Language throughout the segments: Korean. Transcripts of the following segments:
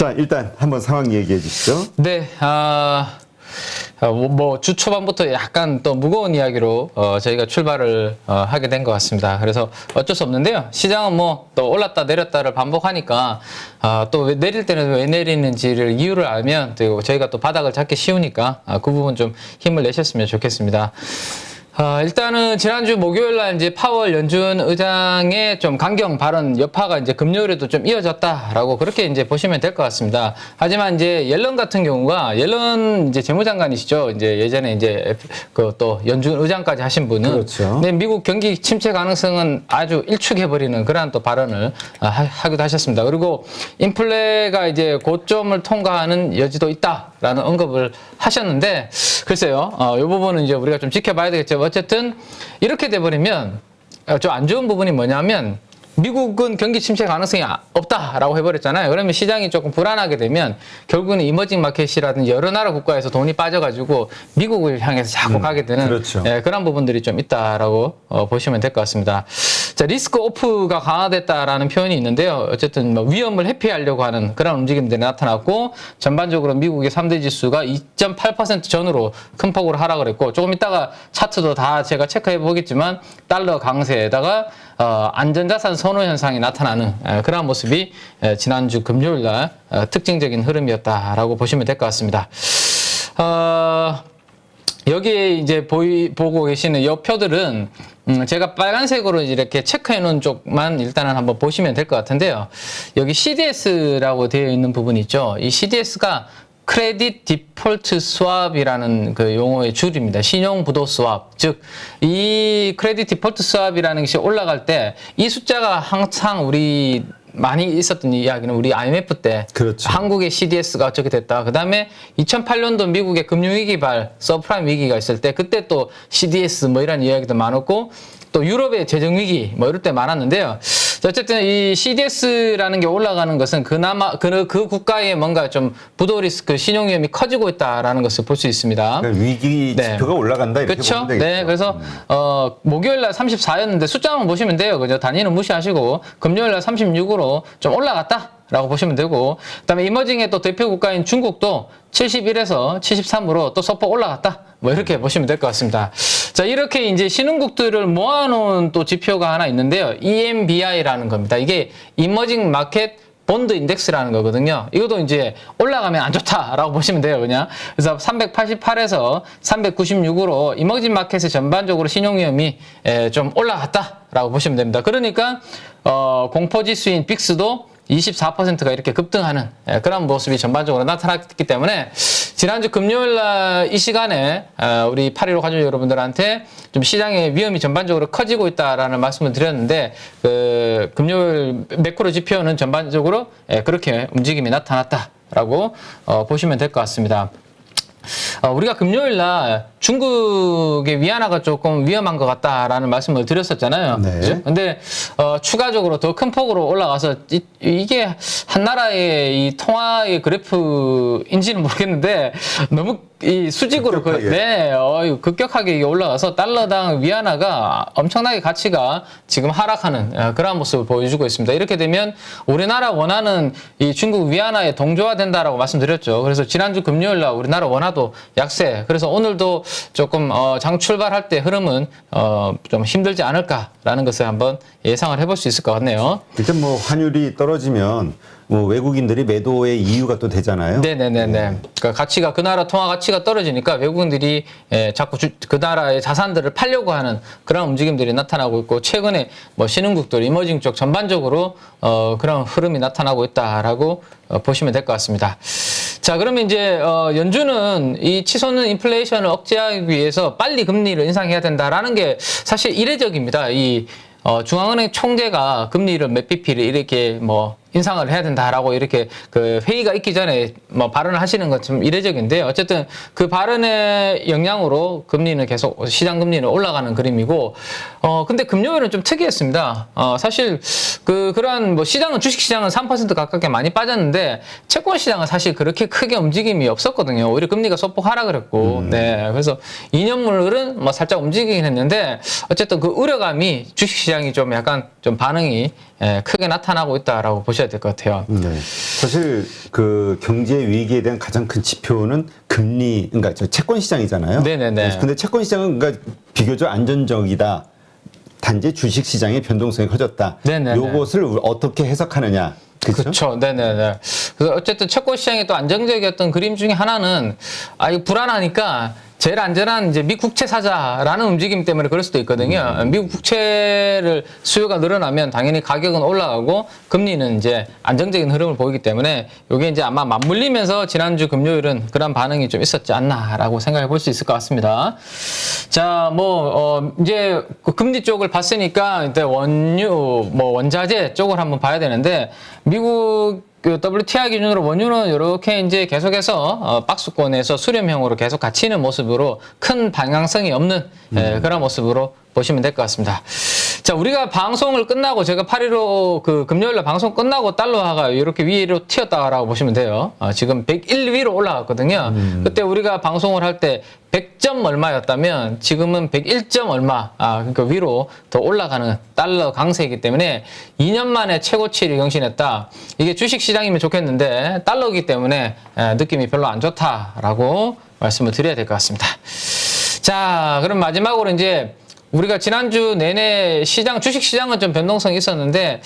자, 일단 한번 상황 얘기해 주시죠. 네, 아, 어, 뭐, 뭐, 주 초반부터 약간 또 무거운 이야기로 어, 저희가 출발을 어, 하게 된 것 같습니다. 그래서 어쩔 수 없는데요. 시장은 뭐 또 올랐다 내렸다를 반복하니까 아, 또왜 내릴 때는 왜 내리는지를 이유를 알면 또 저희가 또 바닥을 잡기 쉬우니까 아, 그 부분 좀 힘을 내셨으면 좋겠습니다. 아, 일단은 지난주 목요일 날 이제 파월 연준 의장의 좀 강경 발언 여파가 이제 금요일에도 좀 이어졌다라고 그렇게 이제 보시면 될 것 같습니다. 하지만 이제 옐런 같은 경우가 옐런 이제 재무장관이시죠. 이제 예전에 이제 그 또 연준 의장까지 하신 분은 그렇죠. 네, 미국 경기 침체 가능성은 아주 일축해 버리는 그러한 또 발언을 아, 하- 하기도 하셨습니다. 그리고 인플레가 이제 고점을 통과하는 여지도 있다라는 언급을 하셨는데 글쎄요, 어, 이 부분은 이제 우리가 좀 지켜봐야 되겠죠. 어쨌든 이렇게 돼버리면 좀 안 좋은 부분이 뭐냐면 미국은 경기 침체 가능성이 아- 없다라고 해버렸잖아요. 그러면 시장이 조금 불안하게 되면 결국은 이머징 마켓이라든지 여러 나라 국가에서 돈이 빠져가지고 미국을 향해서 자꾸 가게 되는 그렇죠. 예, 그런 부분들이 좀 있다라고 어, 보시면 될 것 같습니다. 자, 리스크 오프가 강화됐다라는 표현이 있는데요. 어쨌든 뭐 위험을 회피하려고 하는 그런 움직임들이 나타났고 전반적으로 미국의 3대 지수가 2.8% 전후로 큰 폭으로 하락을 했고 조금 이따가 차트도 다 제가 체크해 보겠지만 달러 강세에다가 어, 안전자산 선호 현상이 나타나는 에, 그러한 모습이 에, 지난주 금요일 날 어, 특징적인 흐름이었다라고 보시면 될 것 같습니다. 어, 여기에 이제 보이, 보고 계시는 여 표들은 음, 제가 빨간색으로 이렇게 체크해 놓은 쪽만 일단은 한번 보시면 될 것 같은데요. 여기 CDS라고 되어 있는 부분 있죠. 이 CDS가 크레딧 디폴트 스왑이라는 그 용어의 줄입니다. 신용 부도 스왑. 즉, 이 크레딧 디폴트 스왑이라는 것이 올라갈 때 이 숫자가 항상 우리 많이 있었던 이야기는 우리 IMF 때 그렇죠. 한국의 CDS가 어떻게 됐다. 그 다음에 2008년도 미국의 금융위기 발, 서프라임 위기가 있을 때 그때 또 CDS 뭐 이런 이야기도 많았고 또 유럽의 재정위기 뭐 이럴 때 많았는데요. 자, 어쨌든 이 CDS라는 게 올라가는 것은 그나마 그, 그 국가의 뭔가 좀 부도 리스크, 신용 위험이 커지고 있다라는 것을 볼 수 있습니다. 그러니까 위기 네. 지표가 올라간다 이렇게 그렇죠. 보면 되겠죠. 네, 그래서 어 목요일 날 34였는데 숫자만 보시면 돼요. 그죠? 단위는 무시하시고 금요일 날 36으로 좀 올라갔다. 라고 보시면 되고 그 다음에 이머징의 또 대표 국가인 중국도 71에서 73으로 또 소폭 올라갔다. 뭐 이렇게 보시면 될 것 같습니다. 자, 이렇게 이제 신흥국들을 모아놓은 또 지표가 하나 있는데요. EMBI라는 겁니다. 이게 이머징 마켓 본드 인덱스라는 거거든요. 이것도 이제 올라가면 안 좋다라고 보시면 돼요, 그냥. 그래서 388에서 396으로 이머징 마켓의 전반적으로 신용 위험이 에, 좀 올라갔다라고 보시면 됩니다. 그러니까 어, 공포 지수인 빅스도 24%가 이렇게 급등하는 예, 그런 모습이 전반적으로 나타났기 때문에 지난주 금요일 날 이 시간에 어, 우리 8.15 가족 여러분들한테 좀 시장의 위험이 전반적으로 커지고 있다라는 말씀을 드렸는데 그 금요일 매크로 지표는 전반적으로 예, 그렇게 움직임이 나타났다 라고 어, 보시면 될 것 같습니다. 어, 우리가 금요일 날 중국의 위안화가 조금 위험한 것 같다라는 말씀을 드렸었잖아요. 네. 그죠? 근데 어, 추가적으로 더 큰 폭으로 올라가서 이, 게한 나라의 이 통화의 그래프인지는 모르겠는데 너무 이 수직으로 그. 네, 어, 급격하게 이게 올라가서 달러당 위안화가 엄청나게 가치가 지금 하락하는 어, 그런 모습을 보여주고 있습니다. 이렇게 되면 우리나라 원화는 이 중국 위안화에 동조화된다라고 말씀드렸죠. 그래서 지난주 금요일 날 우리나라 원화도 약세. 그래서 오늘도 조금 어, 장 출발할 때 흐름은 어, 좀 힘들지 않을까라는 것을 한번 예상을 해볼 수 있을 것 같네요. 일단 뭐 환율이 떨어지면 뭐 외국인들이 매도의 이유가 또 되잖아요. 네네네네. 그러니까 가치가 그 나라 통화 가치가 떨어지니까 외국인들이 에, 자꾸 주- 그 나라의 자산들을 팔려고 하는 그런 움직임들이 나타나고 있고 최근에 뭐 신흥국들 이머징 쪽 전반적으로 어, 그런 흐름이 나타나고 있다라고 어, 보시면 될 것 같습니다. 자 그러면 이제 어, 연준은 이 치솟는 인플레이션을 억제하기 위해서 빨리 금리를 인상해야 된다라는 게 사실 이례적입니다. 이 어, 중앙은행 총재가 금리를 몇 bp를 이렇게 뭐 인상을 해야 된다라고 이렇게 그 회의가 있기 전에 뭐 발언을 하시는 건좀 이례적인데 어쨌든 그 발언의 영향으로 금리는 계속 시장 금리는 올라가는 그림이고 어 근데 금요일은 좀 특이했습니다. 어 사실 그 그러한 뭐 시장은 주식 시장은 3% 가깝게 많이 빠졌는데 채권 시장은 사실 그렇게 크게 움직임이 없었거든요. 오히려 금리가 소폭 하락을 했고 네 그래서 2년물은 뭐 살짝 움직이긴 했는데 어쨌든 그 우려감이 주식 시장이 좀 약간 좀 반응이 예, 크게 나타나고 있다라고 보셔야 될 것 같아요. 네. 사실 그 경제 위기에 대한 가장 큰 지표는 금리, 그러니까 저 채권 시장이잖아요. 네네네. 근데 채권 시장은 그러니까 비교적 안전적이다. 단지 주식 시장의 변동성이 커졌다. 네네네. 요것을 어떻게 해석하느냐. 그렇죠? 그렇죠. 네네네. 그래서 어쨌든 채권 시장이 또 안정적이었던 그림 중에 하나는 아 이거 불안하니까 제일 안전한 이제 미 국채 사자라는 움직임 때문에 그럴 수도 있거든요. 미국 국채를 수요가 늘어나면 당연히 가격은 올라가고 금리는 이제 안정적인 흐름을 보이기 때문에 이게 이제 아마 맞물리면서 지난주 금요일은 그런 반응이 좀 있었지 않나라고 생각해 볼 수 있을 것 같습니다. 자, 뭐, 어, 이제 그 금리 쪽을 봤으니까 이제 원유, 뭐 원자재 쪽을 한번 봐야 되는데 미국 그 WTI 기준으로 원유는 이렇게 이제 계속해서 어, 박스권에서 수렴형으로 계속 갇히는 모습으로 큰 방향성이 없는 예, 그런 모습으로 보시면 될 것 같습니다. 자, 우리가 방송을 끝나고 제가 8일로 그 금요일날 방송 끝나고 달러화가 이렇게 위로 튀었다라고 보시면 돼요. 어, 지금 101 위로 올라갔거든요. 그때 우리가 방송을 할 때 100점 얼마였다면 지금은 101점 얼마, 아, 그러니까 위로 더 올라가는 달러 강세이기 때문에 2년 만에 최고치를 경신했다. 이게 주식 시장이면 좋겠는데 달러이기 때문에 에, 느낌이 별로 안 좋다라고 말씀을 드려야 될 것 같습니다. 자, 그럼 마지막으로 이제 우리가 지난주 내내 시장, 주식 시장은 좀 변동성이 있었는데,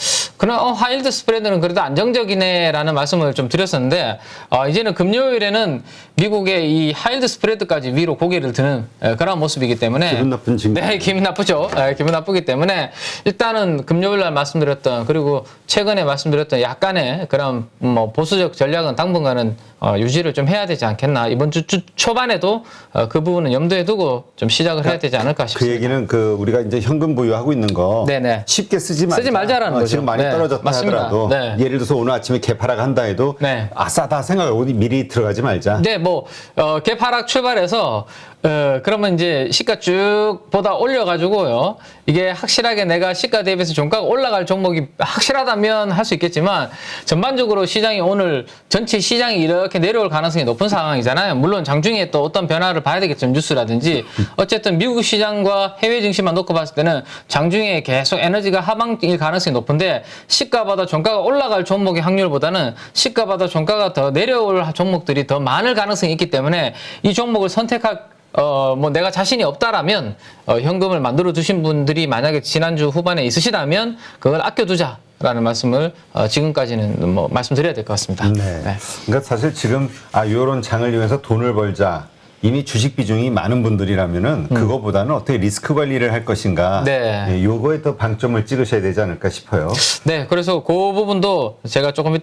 그런, 어, 하일드 스프레드는 그래도 안정적이네라는 말씀을 좀 드렸었는데, 어, 이제는 금요일에는 미국의 이 하일드 스프레드까지 위로 고개를 드는 에, 그런 모습이기 때문에. 기분 나쁜 증거. 네, 기분 나쁘죠. 예, 기분 나쁘기 때문에 일단은 금요일 날 말씀드렸던 그리고 최근에 말씀드렸던 약간의 그런 뭐 보수적 전략은 당분간은 어, 유지를 좀 해야 되지 않겠나. 이번 주, 주 초반에도 어, 그 부분은 염두에 두고 좀 시작을 해야 되지 않을까 그 싶습니다. 얘기는 그 우리가 이제 현금 보유하고 있는 거 네네. 쉽게 쓰지 말자. 쓰지 말자라는 어, 거죠. 지금 많이 네, 떨어졌다 맞습니다. 하더라도 네. 예를 들어서 오늘 아침에 개파락 한다 해도 네. 아 싸다 생각하고 미리 들어가지 말자. 네, 뭐, 어, 개파락 출발해서, 어, 그러면 이제 시가 쭉 보다 올려가지고요. 이게 확실하게 내가 시가 대비해서 종가가 올라갈 종목이 확실하다면 할 수 있겠지만, 전반적으로 시장이 오늘 전체 시장이 이렇게 내려올 가능성이 높은 상황이잖아요. 물론 장중에 또 어떤 변화를 봐야 되겠죠. 뉴스라든지. 어쨌든 미국 시장과 해외 증시만 놓고 봤을 때는 장중에 계속 에너지가 하방일 가능성이 높은데, 시가보다 종가가 올라갈 종목의 확률보다는 시가보다 종가가 더 내려올 종목들이 더 많을 가능성이 있기 때문에 이 종목을 선택할 어, 뭐 내가 자신이 없다라면 어, 현금을 만들어 두신 분들이 만약에 지난주 후반에 있으시다면 그걸 아껴두자. 라는 말씀을 어, 지금까지는 뭐 말씀드려야 될 것 같습니다. 네. 그러니까 사실 지금 아 요런 장을 이용해서 돈을 벌자. 이미 주식 비중이 많은 분들이라면은 그거보다는 어떻게 리스크 관리를 할 것인가. 음. 네. 예, 요거에 더 방점을 찍으셔야 되지 않을까 싶어요. 네, 그래서 그 부분도 제가 조금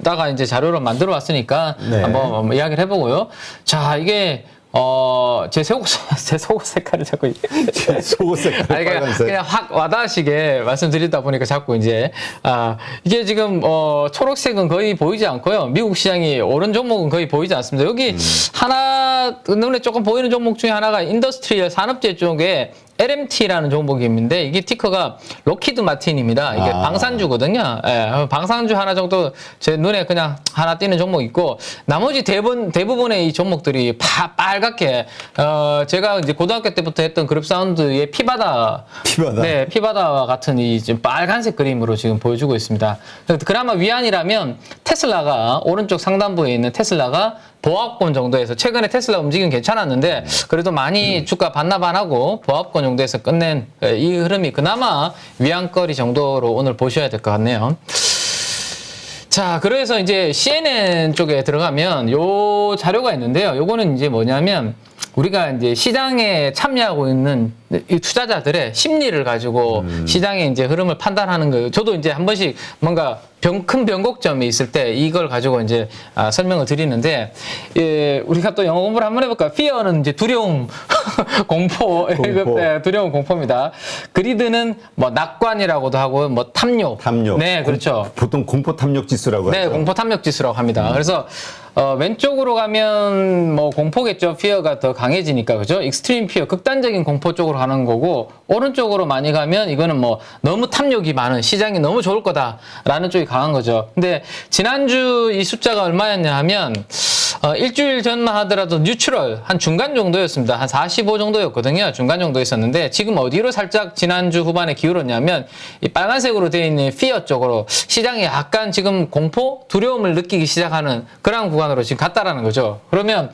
이따가 이제 자료를 만들어 왔으니까 네. 한번 이야기를 해보고요. 자, 이게 어, 제 속옷, 제 속옷 색깔을 자꾸. 속옷 색깔 아니, 그냥. 그냥 확 와닿으시게 말씀드리다 보니까 자꾸 이제, 아, 이게 지금, 어, 초록색은 거의 보이지 않고요. 미국 시장이 오른 종목은 거의 보이지 않습니다. 여기 음. 하나, 눈에 조금 보이는 종목 중에 하나가 인더스트리얼 산업재 쪽에 LMT라는 종목이 있는데 이게 티커가 로키드 마틴입니다. 이게 아. 방산주거든요. 예, 방산주 하나 정도 제 눈에 그냥 하나 띄는 종목 있고 나머지 대부분 대부분의 이 종목들이 파, 빨갛게 어 제가 이제 고등학교 때부터 했던 그룹 사운드의 피바다 피바다. 네, 피바다와 같은 이 지금 빨간색 그림으로 지금 보여주고 있습니다. 그나마 위안이라면 테슬라가 오른쪽 상단부에 있는 테슬라가 보합권 정도에서 최근에 테슬라 움직임 괜찮았는데 그래도 많이 주가 반나반하고 보합권 정도에서 끝낸 이 흐름이 그나마 위안거리 정도로 오늘 보셔야 될 것 같네요. 자, 그래서 이제 CNN 쪽에 들어가면 요 자료가 있는데요. 요거는 이제 뭐냐면 우리가 이제 시장에 참여하고 있는 이 투자자들의 심리를 가지고 시장의 이제 흐름을 판단하는 거예요. 저도 이제 한 번씩 뭔가 병, 큰 변곡점이 있을 때 이걸 가지고 이제 아, 설명을 드리는데, 예, 우리가 또 영어 공부를 한번 해볼까요? fear는 이제 두려움, 공포, 공포. 네, 두려움, 공포입니다. 그리드는 뭐 낙관이라고도 하고 뭐 탐욕. 탐욕. 네, 그렇죠. 보통 공포 탐욕 지수라고 네, 하죠. 공포 탐욕 지수라고 합니다. 그래서 어, 왼쪽으로 가면 뭐 공포겠죠. 피어가 더 강해지니까 그죠? 익스트림 피어, 극단적인 공포 쪽으로 가는 거고 오른쪽으로 많이 가면 이거는 뭐 너무 탐욕이 많은 시장이 너무 좋을 거다라는 쪽이 강한 거죠. 근데 지난주 이 숫자가 얼마였냐 하면 어, 일주일 전만 하더라도 뉴트럴 한 중간 정도였습니다. 한 45 정도였거든요. 중간 정도 있었는데 지금 어디로 살짝 지난주 후반에 기울었냐면 이 빨간색으로 되어 있는 피어 쪽으로 시장이 약간 지금 공포, 두려움을 느끼기 시작하는 그런 구간으로 지금 갔다라는 거죠. 그러면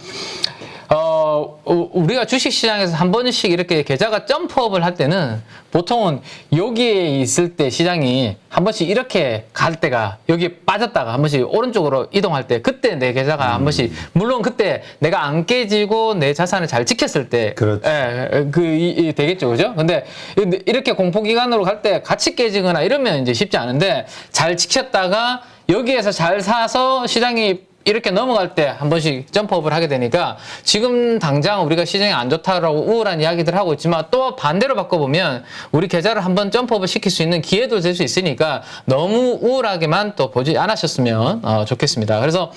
어, 우- 우리가 주식 시장에서 한 번씩 이렇게 계좌가 점프업을 할 때는 보통은 여기에 있을 때 시장이 한 번씩 이렇게 갈 때가 여기 빠졌다가 한 번씩 오른쪽으로 이동할 때 그때 내 계좌가 한 번씩 물론 그때 내가 안 깨지고 내 자산을 잘 지켰을 때 그렇죠. 예, 그, 이, 이 되겠죠. 그죠? 근데 이렇게 공포 기간으로 갈 때 같이 깨지거나 이러면 이제 쉽지 않은데 잘 지켰다가 여기에서 잘 사서 시장이 이렇게 넘어갈 때 한 번씩 점프업을 하게 되니까 지금 당장 우리가 시장이 안 좋다라고 우울한 이야기들 하고 있지만 또 반대로 바꿔보면 우리 계좌를 한번 점프업을 시킬 수 있는 기회도 될 수 있으니까 너무 우울하게만 또 보지 않으셨으면 어, 좋겠습니다. 그래서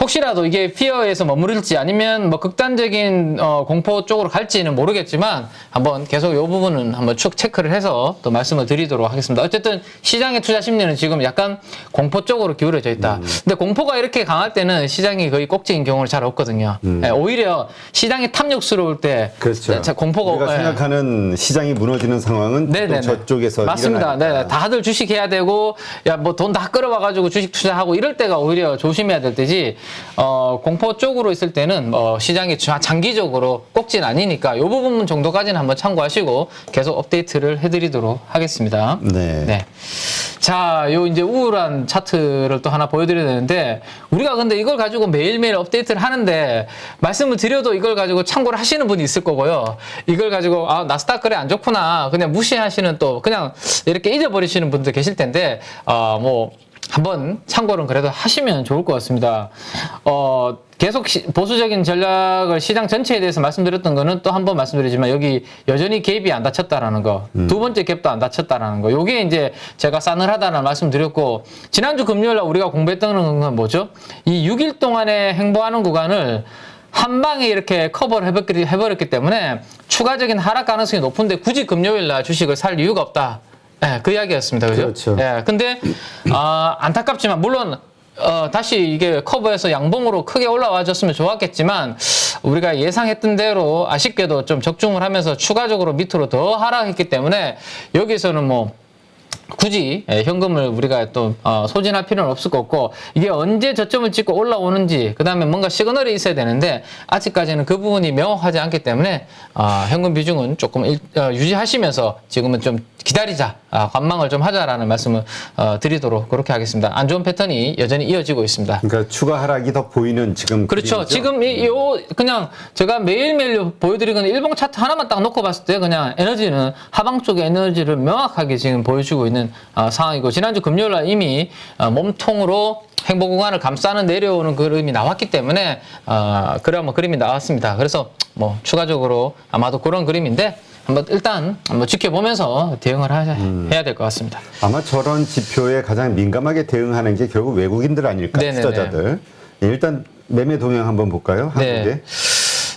혹시라도 이게 피어에서 머무를지 아니면 뭐 극단적인 어, 공포 쪽으로 갈지는 모르겠지만 한번 계속 이 부분은 한번 쭉 체크를 해서 또 말씀을 드리도록 하겠습니다. 어쨌든 시장의 투자 심리는 지금 약간 공포 쪽으로 기울어져 있다. 근데 공포가 이렇게 강할 때는 시장이 거의 꼭지인 경우는 잘 없거든요. 예, 오히려 시장이 탑력스러울 때 그렇죠. 자, 공포가 우리가 예. 생각하는 시장이 무너지는 상황은 또 네네네. 저쪽에서 맞습니다. 네. 다들 주식 해야 되고 야 뭐 돈 다 끌어와가지고 주식 투자하고 이럴 때가 오히려 조심해야 될 때지 어, 공포 쪽으로 있을 때는 어, 시장이 자- 장기적으로 꼭지는 아니니까 이 부분 정도까지는 한번 참고하시고 계속 업데이트를 해드리도록 하겠습니다. 네. 네. 자, 요 이제 우울한 차트를 또 하나 보여드려야 되는데 우리가 근데 이걸 가지고 매일매일 업데이트를 하는데 말씀을 드려도 이걸 가지고 참고를 하시는 분이 있을 거고요. 이걸 가지고 아 나스닥 그래 안 좋구나 그냥 무시하시는 또 그냥 이렇게 잊어버리시는 분들 계실 텐데 어뭐 한번 참고는 그래도 하시면 좋을 것 같습니다. 어, 계속 시- 보수적인 전략을 시장 전체에 대해서 말씀드렸던 거는 또 한 번 말씀드리지만 여기 여전히 갭이 안 닫혔다라는 거. 두 번째 갭도 안 닫혔다라는 거. 요게 이제 제가 싸늘하다는 말씀드렸고 지난주 금요일 날 우리가 공부했던 건 뭐죠? 이 6일 동안에 행보하는 구간을 한 방에 이렇게 커버를 해버렸기, 해버렸기 때문에 추가적인 하락 가능성이 높은데 굳이 금요일 날 주식을 살 이유가 없다. 예, 그 이야기였습니다. 그죠? 그렇죠. 예, 근데 아, 안타깝지만 물론 어, 다시 이게 커버에서 양봉으로 크게 올라와 줬으면 좋았겠지만 우리가 예상했던 대로 아쉽게도 좀 적중을 하면서 추가적으로 밑으로 더 하락했기 때문에 여기서는 뭐 굳이 예, 현금을 우리가 또 어, 소진할 필요는 없을 것 같고 이게 언제 저점을 찍고 올라오는지 그 다음에 뭔가 시그널이 있어야 되는데 아직까지는 그 부분이 명확하지 않기 때문에 아, 현금 비중은 조금 일- 어, 유지하시면서 지금은 좀 기다리자 아, 관망을 좀 하자라는 말씀을 어, 드리도록 그렇게 하겠습니다. 안 좋은 패턴이 여전히 이어지고 있습니다. 그러니까 추가 하락이 더 보이는 지금 그렇죠. 그림이죠? 지금 이, 요, 그냥 제가 매일매일 보여드리는 일봉 차트 하나만 딱 놓고 봤을 때 그냥 에너지는 하방 쪽의 에너지를 명확하게 지금 보여주고 있는 어, 상황이고 지난주 금요일 날 이미 어, 몸통으로 행보 구간을 감싸는 내려오는 그림이 나왔기 때문에 어, 그래 한번 그림이 나왔습니다. 그래서 뭐 추가적으로 아마도 그런 그림인데 한번 일단 한번 지켜보면서 대응을 하, 해야 될 것 같습니다. 아마 저런 지표에 가장 민감하게 대응하는 게 결국 외국인들 아닐까 네네네. 투자자들. 예, 일단 매매 동향 한번 볼까요? 한국에. 네.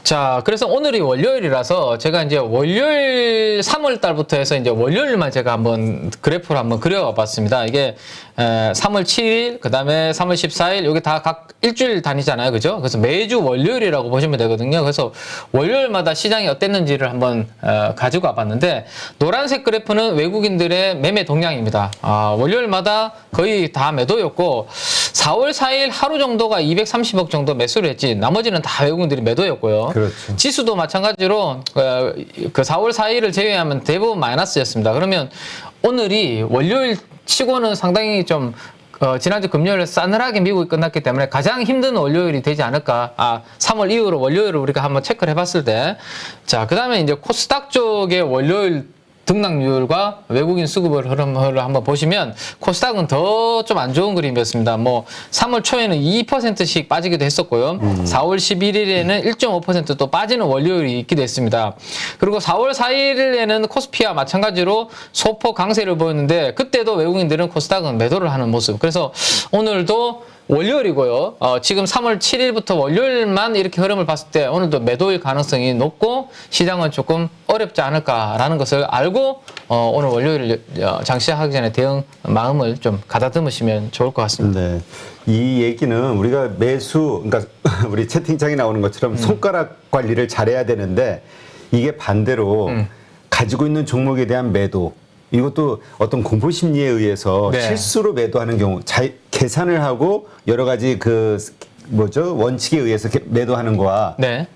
자, 그래서 오늘이 월요일이라서 제가 이제 월요일 3월 달부터 해서 이제 월요일만 제가 한번 그래프를 한번 그려와 봤습니다. 이게 에, 3월 7일, 그 다음에 3월 14일, 여기 다 각 일주일 단위잖아요. 그죠? 그래서 매주 월요일이라고 보시면 되거든요. 그래서 월요일마다 시장이 어땠는지를 한번 어, 가지고 와 봤는데 노란색 그래프는 외국인들의 매매 동향입니다. 아, 월요일마다 거의 다 매도였고 4월 4일 하루 정도가 230억 정도 매수를 했지 나머지는 다 외국인들이 매도였고요. 그렇죠. 지수도 마찬가지로 어, 그 4월 4일을 제외하면 대부분 마이너스였습니다. 그러면 오늘이 월요일 치고는 상당히 좀 어, 지난주 금요일에 싸늘하게 미국이 끝났기 때문에 가장 힘든 월요일이 되지 않을까. 아, 3월 이후로 월요일을 우리가 한번 체크를 해봤을 때. 자, 그 다음에 이제 코스닥 쪽의 월요일 등락률과 외국인 수급을 흐름을 한번 보시면 코스닥은 더 좀 안 좋은 그림이었습니다. 뭐 3월 초에는 2%씩 빠지기도 했었고요. 4월 11일에는 1.5%또 빠지는 월요일이 있기도 했습니다. 그리고 4월 4일에는 코스피와 마찬가지로 소폭 강세를 보였는데 그때도 외국인들은 코스닥은 매도를 하는 모습. 그래서 오늘도 월요일이고요. 어, 지금 3월 7일부터 월요일만 이렇게 흐름을 봤을 때 오늘도 매도일 가능성이 높고 시장은 조금 어렵지 않을까라는 것을 알고 어, 오늘 월요일 어, 장시하기 전에 대응 마음을 좀 가다듬으시면 좋을 것 같습니다. 네. 이 얘기는 우리가 매수, 그러니까 우리 채팅창에 나오는 것처럼 손가락 관리를 잘해야 되는데 이게 반대로 가지고 있는 종목에 대한 매도 이것도 어떤 공포 심리에 의해서 네. 실수로 매도하는 경우 자, 계산을 하고 여러 가지 그 뭐죠 원칙에 의해서 매도하는 거와 네.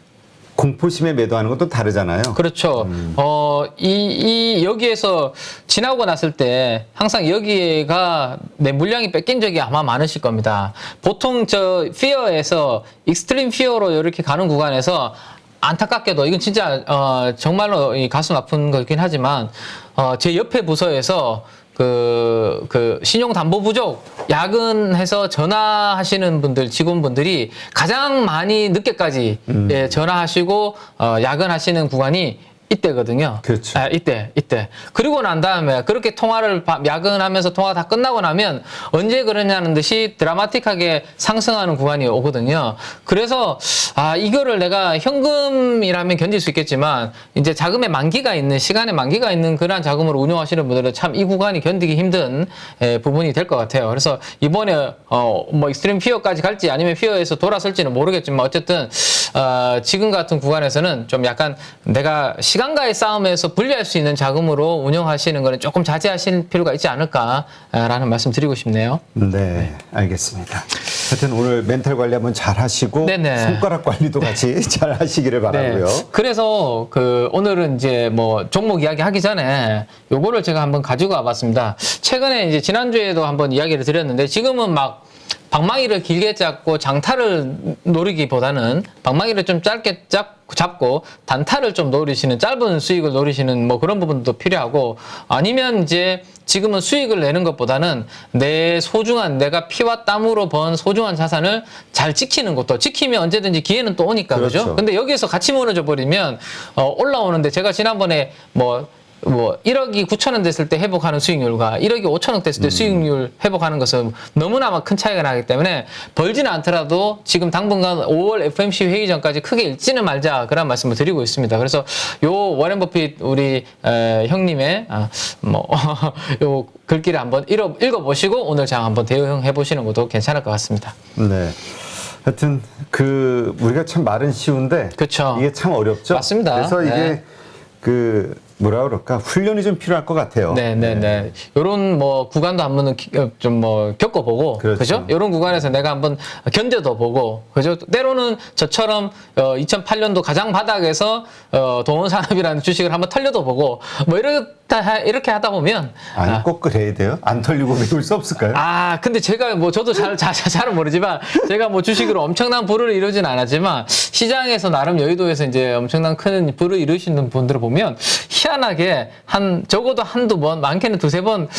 공포심에 매도하는 것도 다르잖아요. 그렇죠. 어, 이, 이, 여기에서 지나고 났을 때 항상 여기가 내 물량이 뺏긴 적이 아마 많으실 겁니다. 보통 저 피어에서 익스트림 피어로 이렇게 가는 구간에서 안타깝게도 이건 진짜 어, 정말로 이 가슴 아픈 거긴 하지만 어, 제 옆에 부서에서 그, 그, 신용담보 부족, 야근해서 전화하시는 분들, 직원분들이 가장 많이 늦게까지 예, 전화하시고, 어, 야근하시는 구간이 이때거든요. 그렇죠. 아, 이때, 이때. 그리고 난 다음에 그렇게 통화를 바- 야근하면서 통화 다 끝나고 나면 언제 그러냐는 듯이 드라마틱하게 상승하는 구간이 오거든요. 그래서 아 이거를 내가 현금이라면 견딜 수 있겠지만 이제 자금의 만기가 있는 시간의 만기가 있는 그러한 자금을 운용하시는 분들은 참 이 구간이 견디기 힘든 에, 부분이 될 것 같아요. 그래서 이번에 어뭐 익스트림 피어까지 갈지 아니면 피어에서 돌아설지는 모르겠지만 어쨌든 어, 지금 같은 구간에서는 좀 약간 내가 시 간과의 싸움에서 분리할 수 있는 자금으로 운영하시는 거는 조금 자제하실 필요가 있지 않을까라는 말씀 드리고 싶네요. 네, 알겠습니다. 하여튼 오늘 멘탈 관리 한번 잘 하시고 네네. 손가락 관리도 같이 잘 하시기를 바라고요. 그래서 그 오늘은 이제 뭐 종목 이야기 하기 전에 요거를 제가 한번 가지고 와봤습니다. 최근에 이제 지난주에도 한번 이야기를 드렸는데 지금은 막 방망이를 길게 잡고 장타를 노리기보다는 방망이를 좀 짧게 잡, 잡고 단타를 좀 노리시는 짧은 수익을 노리시는 뭐 그런 부분도 필요하고 아니면 이제 지금은 수익을 내는 것보다는 내 소중한 내가 피와 땀으로 번 소중한 자산을 잘 지키는 것도 지키면 언제든지 기회는 또 오니까 그죠? 그렇죠. 근데 여기에서 같이 무너져 버리면 어, 올라오는데 제가 지난번에 뭐 뭐 1억이 9천 원 됐을 때 회복하는 수익률과 1억이 5천 원 됐을 때 수익률 회복하는 것은 너무나 큰 차이가 나기 때문에 벌지는 않더라도 지금 당분간 5월 FMC 회의 전까지 크게 읽지는 말자 그런 말씀을 드리고 있습니다. 그래서 요 워렌 버핏 우리 에, 형님의 아, 뭐요 글귀를 한번 읽어, 읽어보시고 오늘 장 한번 대응해 보시는 것도 괜찮을 것 같습니다. 네. 하여튼 그 우리가 참 말은 쉬운데 그쵸. 이게 참 어렵죠. 맞습니다. 그래서 이게 네. 그 뭐라 그럴까 훈련이 좀 필요할 것 같아요. 네, 네, 네. 요런 뭐 구간도 한번 좀뭐 겪어보고, 그렇죠. 그죠? 요런 구간에서 내가 한번 견뎌도 보고, 그죠? 때로는 저처럼 어, 2008년도 가장 바닥에서 어, 동원산업이라는 주식을 한번 털려도 보고, 뭐 이렇 다 하- 이렇게 하다 보면 아니 꼭 그래야 돼요? 안 털리고 외울 수 없을까요? 아, 근데 제가 뭐 저도 잘, 잘, 잘은 모르지만 제가 뭐 주식으로 엄청난 부를 이루진 않았지만 시장에서 나름 여의도에서 이제 엄청난 큰 부를 이루시는 분들을 보면 희한하게 한, 적어도 한두 번, 많게는 두세 번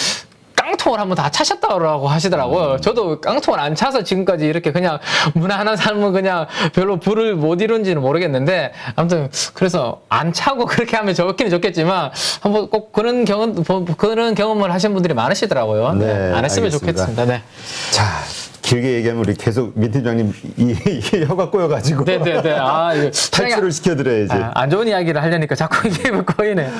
깡통을 한번 다 차셨다고 하시더라고요. 저도 깡통을 안 차서 지금까지 이렇게 그냥 무난한 삶은 그냥 별로 부를 못 이룬지는 모르겠는데 아무튼 그래서 안 차고 그렇게 하면 좋기는 좋겠지만 한번 꼭 그런 경험 그런 경험을 하신 분들이 많으시더라고요. 네, 안 했으면 알겠습니다. 좋겠습니다. 네. 자 길게 얘기하면 우리 계속 민 팀장님 이, 이 혀가 꼬여가지고 네, 네, 네. 아, 이거 탈출을 시켜드려야지. 아, 안 좋은 이야기를 하려니까 자꾸 이게 꼬이네.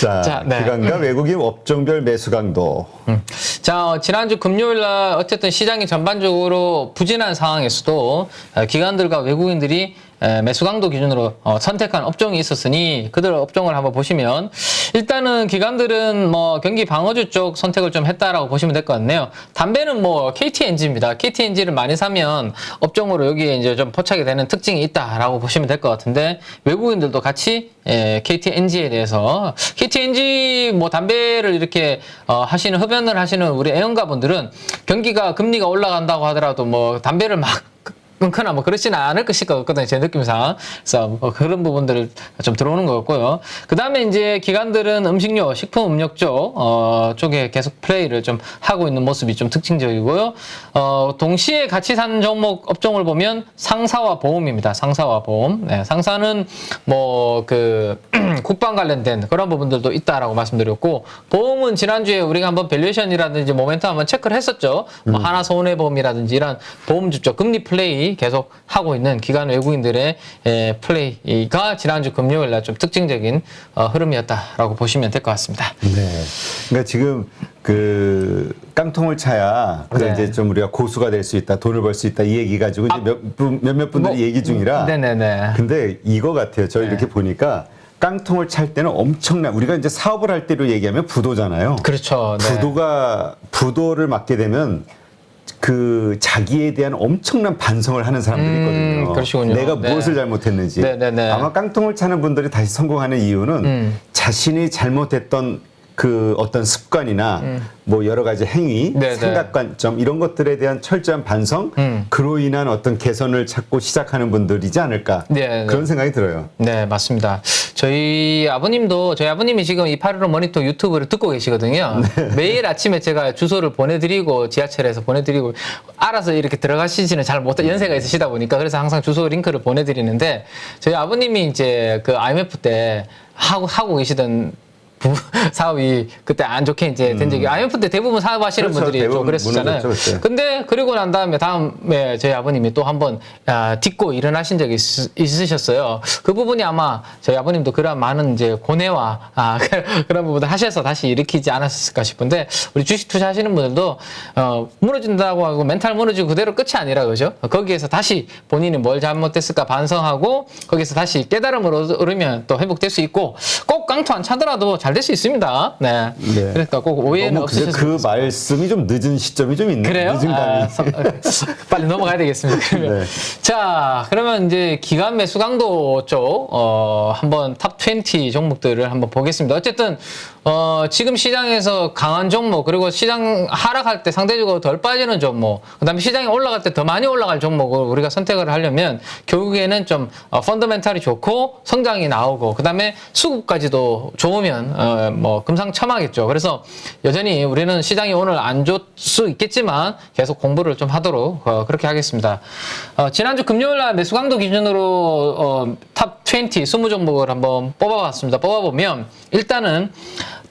자, 자, 네. 기관과 외국인 업종별 매수 강도. 음. 자, 어, 지난주 금요일 날 어쨌든 시장이 전반적으로 부진한 상황에서도 어, 기관들과 외국인들이 에, 매수 강도 기준으로 어, 선택한 업종이 있었으니 그들 업종을 한번 보시면 일단은 기관들은 뭐 경기 방어주 쪽 선택을 좀 했다라고 보시면 될 것 같네요. 담배는 뭐 KTNG입니다. KTNG를 많이 사면 업종으로 여기에 이제 좀 포착이 되는 특징이 있다라고 보시면 될 것 같은데 외국인들도 같이 예, KTNG에 대해서 KTNG 뭐 담배를 이렇게 어, 하시는 흡연을 하시는 우리 애연가분들은 경기가 금리가 올라간다고 하더라도 뭐 담배를 막 끊거나 뭐 그렇지는 않을 것일 것 같거든요. 제 느낌상. 그래서 뭐 그런 부분들을 좀 들어오는 것 같고요. 그 다음에 이제 기관들은 음식료, 식품 음료 쪽, 어, 쪽에 계속 플레이를 좀 하고 있는 모습이 좀 특징적이고요. 어, 동시에 같이 산 종목 업종을 보면 상사와 보험입니다. 상사와 보험. 네, 상사는 뭐 그 국방 관련된 그런 부분들도 있다라고 말씀드렸고 보험은 지난주에 우리가 한번 밸류에이션이라든지 모멘텀 한번 체크를 했었죠. 뭐 하나 손해보험이라든지 이런 보험주 쪽 금리 플레이 계속 하고 있는 기관 외국인들의 에, 플레이가 지난주 금요일 날 좀 특징적인 어, 흐름이었다라고 보시면 될 것 같습니다. 네. 그러니까 지금 그 깡통을 차야 그 네. 이제 좀 우리가 고수가 될 수 있다, 돈을 벌 수 있다 이 얘기 가지고 이제 몇, 분- 몇몇 분들이 뭐, 얘기 중이라. 네네네. 근데 이거 같아요. 저 네. 이렇게 보니까 깡통을 찰 때는 엄청난 우리가 이제 사업을 할 때로 얘기하면 부도잖아요. 그렇죠. 네. 부도가 부도를 맞게 되면 그 자기에 대한 엄청난 반성을 하는 사람들이 음, 있거든요. 그러시군요. 내가 네. 무엇을 잘못했는지. 네, 네, 네. 아마 깡통을 차는 분들이 다시 성공하는 이유는 음. 자신이 잘못했던 그 어떤 습관이나 뭐 여러 가지 행위, 음. 네, 네. 생각 관점 이런 것들에 대한 철저한 반성, 음. 그로 인한 어떤 개선을 찾고 시작하는 분들이지 않을까 네, 네. 그런 생각이 들어요. 네, 맞습니다. 저희 아버님도, 저희 아버님이 지금 이 파르르 모니터 유튜브를 듣고 계시거든요. 매일 아침에 제가 주소를 보내드리고, 지하철에서 보내드리고, 알아서 이렇게 들어가시지는 잘 못해, 연세가 있으시다 보니까, 그래서 항상 주소 링크를 보내드리는데, 저희 아버님이 이제 그 IMF 때 하고, 하고 계시던 부- 사업이 그때 안 좋게 이제 된 적이 IMF 때 대부분 사업하시는 그렇죠. 분들이 좀 대부분 그랬었잖아요. 무너졌죠, 그때. 근데 그리고 난 다음에 다음에 저희 아버님이 또 한번 아, 딛고 일어나신 적이 있, 있으셨어요. 그 부분이 아마 저희 아버님도 그런 많은 이제 고뇌와 아, 그런 부분을 하셔서 다시 일으키지 않았을까 싶은데 우리 주식 투자하시는 분들도 어, 무너진다고 하고 멘탈 무너지고 그대로 끝이 아니라 그죠? 거기에서 다시 본인이 뭘 잘못했을까 반성하고 거기서 다시 깨달음을 얻- 얻으면 또 회복될 수 있고 꼭 깡통 안 차더라도 잘될 수 있습니다. 네. 네. 그러니까 꼭 오해는 너무 그, 없으셨으면 그 말씀이 좀 늦은 시점이 좀 있네요. 그래요? 늦은 감이. 아, 서- 빨리 넘어가야 되겠습니다. 그러면 네. 자 그러면 이제 기관 매수 강도 쪽 어, 한번 탑 20 종목들을 한번 보겠습니다. 어쨌든 어, 지금 시장에서 강한 종목 그리고 시장 하락할 때 상대적으로 덜 빠지는 종목 그 다음에 시장이 올라갈 때 더 많이 올라갈 종목을 우리가 선택을 하려면 결국에는 좀 어, 펀더멘탈이 좋고 성장이 나오고 그 다음에 수급까지도 좋으면 어, 뭐 금상첨화겠죠. 그래서 여전히 우리는 시장이 오늘 안 좋을 수 있겠지만 계속 공부를 좀 하도록 어, 그렇게 하겠습니다. 어, 지난주 금요일 날 매수 강도 기준으로 어, 탑 20 20 종목을 한번 뽑아봤습니다. 뽑아보면 일단은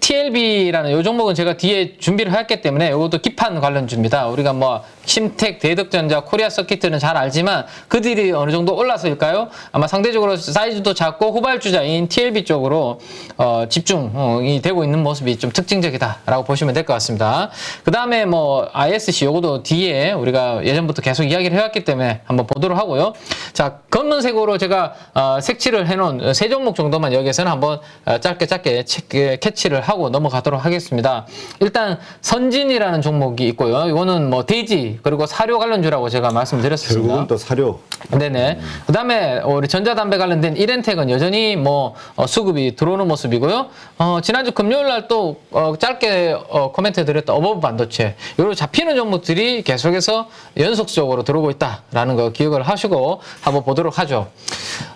TLB라는 요 종목은 제가 뒤에 준비를 했기 때문에 이것도 기판 관련주입니다. 우리가 뭐 심택, 대덕전자, 코리아 서키트는 잘 알지만 그들이 어느 정도 올라서일까요? 아마 상대적으로 사이즈도 작고 후발주자인 TLB 쪽으로 어, 집중이 되고 있는 모습이 좀 특징적이다라고 보시면 될 것 같습니다. 그 다음에 뭐 ISC 요것도 뒤에 우리가 예전부터 계속 이야기를 해왔기 때문에 한번 보도록 하고요. 자 검은색으로 제가 어, 색칠을 해놓은 세 종목 정도만 여기에서는 한번 어, 짧게 짧게 캐치를 하고 넘어가도록 하겠습니다. 일단 선진이라는 종목이 있고요. 이거는 뭐 대지 그리고 사료 관련주라고 제가 말씀드렸습니다. 결국은 또 사료. 네네. 그 다음에 우리 전자담배 관련된 이렌텍은 여전히 뭐 어, 수급이 들어오는 모습이고요. 어, 지난주 금요일 날또 어, 짧게 어, 코멘트 드렸던 어버브 반도체. 요로 잡히는 종목들이 계속해서 연속적으로 들어오고 있다라는 거 기억을 하시고 한번 보도록 하죠.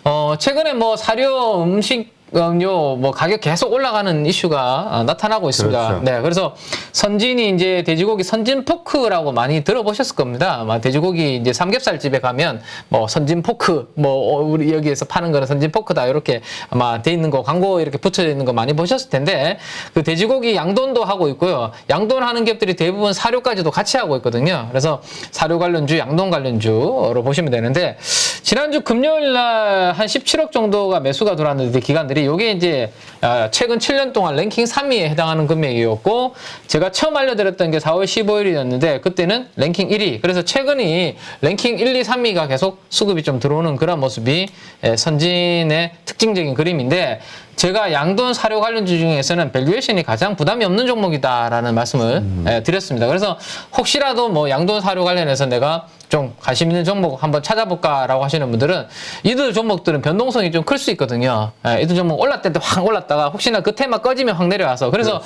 어, 최근에 뭐 사료 음식 음료 뭐 가격 계속 올라가는 이슈가 어, 나타나고 있습니다. 그렇죠. 네, 그래서 선진이 이제 돼지고기 선진 포크라고 많이 들어보셨을 겁니다. 아마 돼지고기 이제 삼겹살 집에 가면 뭐 선진 포크, 뭐 어, 우리 여기에서 파는 거는 선진 포크다 이렇게 아마 돼 있는 거 광고 이렇게 붙여 있는 거 많이 보셨을 텐데 그 돼지고기 양돈도 하고 있고요. 양돈 하는 기업들이 대부분 사료까지도 같이 하고 있거든요. 그래서 사료 관련주, 양돈 관련주로 보시면 되는데 지난주 금요일 날 한 17억 정도가 매수가 들어왔는데 기관들이 요게 이제 아, 최근 7년 동안 랭킹 3위에 해당하는 금액이었고 제가 처음 알려드렸던 게 4월 15일이었는데 그때는 랭킹 1위. 그래서 최근이 랭킹 1, 2, 3위가 계속 수급이 좀 들어오는 그런 모습이 예, 선진의 특징적인 그림인데 제가 양돈 사료 관련주 중에서는 밸류에이션이 가장 부담이 없는 종목이다라는 말씀을 예, 드렸습니다. 그래서 혹시라도 뭐 양돈 사료 관련해서 내가 좀 관심 있는 종목 한번 찾아볼까라고 하시는 분들은 이들 종목들은 변동성이 좀 클 수 있거든요. 예, 이들 종목 올랐을 때 확 올랐다가 혹시나 그 테마 꺼지면 확 내려와서 그래서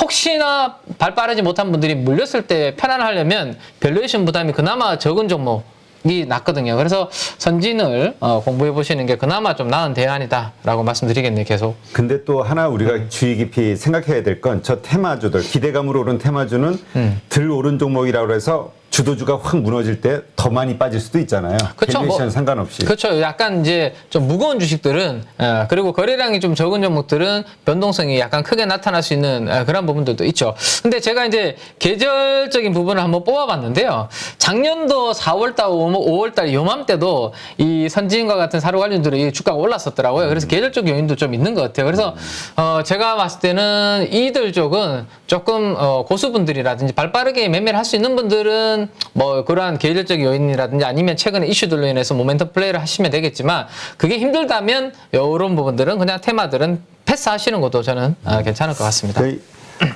혹시나 발 빠르지 못한 분들이 물렸을 때 편안하려면 밸류에이션 부담이 그나마 적은 종목 났거든요. 그래서 선진을 어, 공부해 보시는 게 그나마 좀 나은 대안이다라고 말씀드리겠네요. 계속. 근데 또 하나 우리가 음. 주의 깊이 생각해야 될 건 저 테마주들 기대감으로 오른 테마주는 음. 들 오른 종목이라고 해서 주도주가 확 무너질 때 더 많이 빠질 수도 있잖아요. 그쵸, 뭐- 밸류에이션 상관없이. 그렇죠. 약간 이제 좀 무거운 주식들은 어, 그리고 거래량이 좀 적은 종목들은 변동성이 약간 크게 나타날 수 있는 어, 그런 부분들도 있죠. 근데 제가 이제 계절적인 부분을 한번 뽑아봤는데요. 작년도 4월달, 5월달 요맘때도 이 선진과 같은 사료 관련들이 주가가 올랐었더라고요. 그래서 계절적 요인도 좀 있는 것 같아요. 그래서 어, 제가 봤을 때는 이들 쪽은 조금 어, 고수분들이라든지 발빠르게 매매를 할 수 있는 분들은 뭐 그러한 계절적 요인이라든지 아니면 최근에 이슈들로 인해서 모멘텀 플레이를 하시면 되겠지만 그게 힘들다면 이런 부분들은 그냥 테마들은 패스하시는 것도 저는 아, 괜찮을 것 같습니다. 그,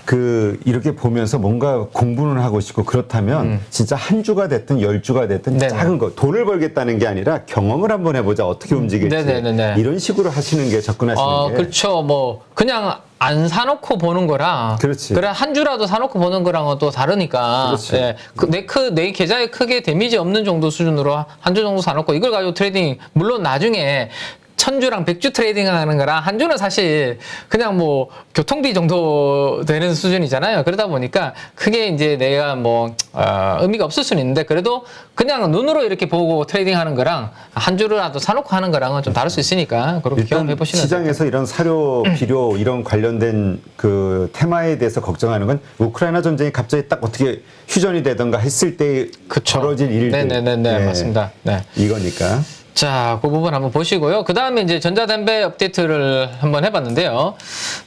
그 이렇게 보면서 뭔가 공부는 하고 싶고 그렇다면 진짜 한 주가 됐든 열 주가 됐든 음. 네네. 작은 거 돈을 벌겠다는 게 아니라 경험을 한번 해보자 어떻게 움직일지 네네네네. 이런 식으로 하시는 게 접근하시는 어, 게 그렇죠. 뭐 그냥 안 사놓고 보는 거랑 그렇지. 그래 한 주라도 사놓고 보는 거랑은 또 다르니까 그렇지. 예, 그, 내, 크, 내 계좌에 크게 데미지 없는 정도 수준으로 한 주 정도 사놓고 이걸 가지고 트레이딩 물론 나중에 천주랑 백주 트레이딩 하는 거랑 한 주는 사실 그냥 뭐 교통비 정도 되는 수준이잖아요. 그러다 보니까 크게 이제 내가 뭐 어, 의미가 없을 수는 있는데 그래도 그냥 눈으로 이렇게 보고 트레이딩 하는 거랑 한 주라도 사놓고 하는 거랑은 좀 다를 수 있으니까 그렇게 경험해 보시는 시장에서 이런 사료, 비료 이런 관련된 그 테마에 대해서 걱정하는 건 우크라이나 전쟁이 갑자기 딱 어떻게 휴전이 되던가 했을 때 그쵸. 벌어질 일들. 네네네네, 예, 맞습니다. 네. 이거니까. 자, 그 부분 한번 보시고요. 그 다음에 이제 전자담배 업데이트를 한번 해봤는데요.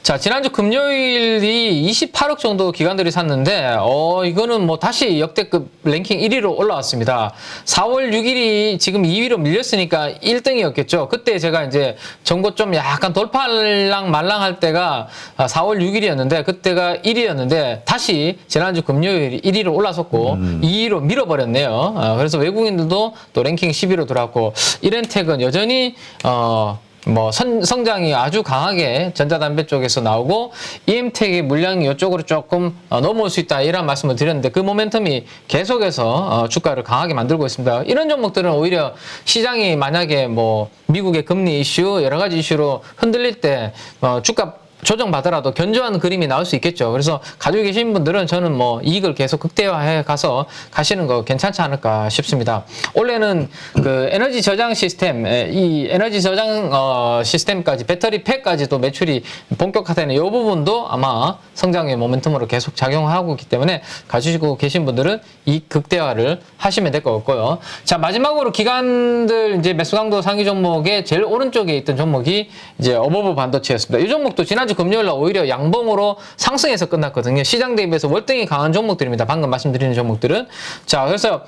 자, 지난주 금요일이 28억 정도 기관들이 샀는데, 어, 이거는 뭐 다시 역대급 랭킹 1위로 올라왔습니다. 4월 6일이 지금 2위로 밀렸으니까 1등이었겠죠. 그때 제가 이제 정보 좀 약간 돌팔랑 말랑할 때가 4월 6일이었는데, 그때가 1위였는데, 다시 지난주 금요일 1위로 올라섰고, 2위로 밀어버렸네요. 어, 그래서 외국인들도 또 랭킹 10위로 들어왔고, 이렌텍은 여전히, 어, 뭐 선- 성장이 아주 강하게 전자담배 쪽에서 나오고 EM텍의 물량이 이쪽으로 조금 어, 넘어올 수 있다 이런 말씀을 드렸는데 그 모멘텀이 계속해서 어, 주가를 강하게 만들고 있습니다. 이런 종목들은 오히려 시장이 만약에 뭐 미국의 금리 이슈 여러 가지 이슈로 흔들릴 때 어, 주가 조정 받더라도 견조한 그림이 나올 수 있겠죠. 그래서 가지고 계신 분들은 저는 뭐 이익을 계속 극대화해 가서 가시는 거 괜찮지 않을까 싶습니다. 원래는 그 에너지 저장 시스템, 에, 이 에너지 저장 어, 시스템까지 배터리 팩까지도 매출이 본격화되는 이 부분도 아마 성장의 모멘텀으로 계속 작용하고 있기 때문에 가지고 계신 분들은 이 극대화를 하시면 될 것 같고요. 자 마지막으로 기관들 이제 매수 강도 상위 종목의 제일 오른쪽에 있던 종목이 이제 어버브 반도체였습니다. 이 종목도 지난 주 금요일 날 오히려 양봉으로 상승해서 끝났거든요. 시장 대비해서 월등히 강한 종목들입니다. 방금 말씀드리는 종목들은 자 그래서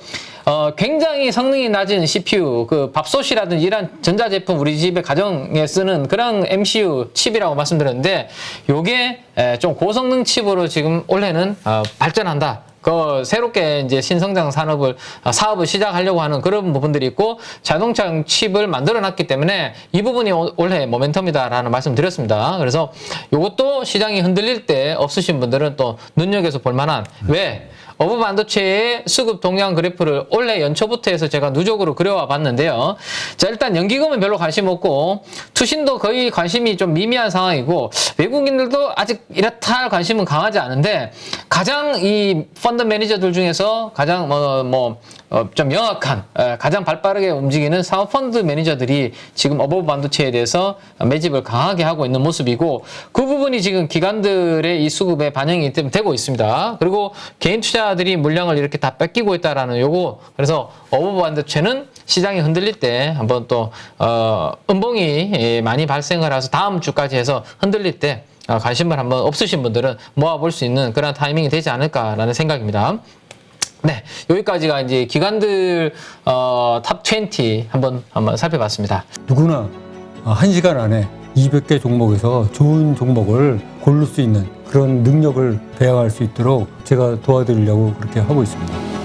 어, 굉장히 성능이 낮은 CPU, 그 밥솥이라든지 이런 전자제품 우리 집에 가정에 쓰는 그런 MCU 칩이라고 말씀드렸는데 요게 에, 좀 고성능 칩으로 지금 올해는 어, 발전한다. 그 새롭게 이제 신성장 산업을 어, 사업을 시작하려고 하는 그런 부분들이 있고 자동차 칩을 만들어 놨기 때문에 이 부분이 오- 올해 모멘텀이다라는 말씀 드렸습니다. 그래서 이것도 시장이 흔들릴 때 없으신 분들은 또 눈여겨서 볼 만한 왜 어부 반도체의 수급 동향 그래프를 올해 연초부터 해서 제가 누적으로 그려와 봤는데요. 자, 일단 연기금은 별로 관심 없고, 투신도 거의 관심이 좀 미미한 상황이고, 외국인들도 아직 이렇다 할 관심은 강하지 않은데, 가장 이 펀드 매니저들 중에서 가장 뭐, 뭐, 어, 좀 명확한, 에, 가장 발 빠르게 움직이는 사모펀드 매니저들이 지금 어버브 반도체에 대해서 매집을 강하게 하고 있는 모습이고, 그 부분이 지금 기관들의 이 수급에 반영이 되- 되고 있습니다. 그리고 개인 투자 들이 물량을 이렇게 다 뺏기고 있다라는 요거, 그래서 어버브 반도체는 시장이 흔들릴 때 한번 또, 어, 음봉이 예, 많이 발생을 해서 다음 주까지 해서 흔들릴 때 어, 관심을 한번 없으신 분들은 모아볼 수 있는 그런 타이밍이 되지 않을까라는 생각입니다. 네, 여기까지가 이제 기관들 어, 탑20 한번 한번 살펴봤습니다. 누구나 어, 한 시간 안에 200개 종목에서 좋은 종목을 고를 수 있는 그런 능력을 배양할 수 있도록 제가 도와드리려고 그렇게 하고 있습니다.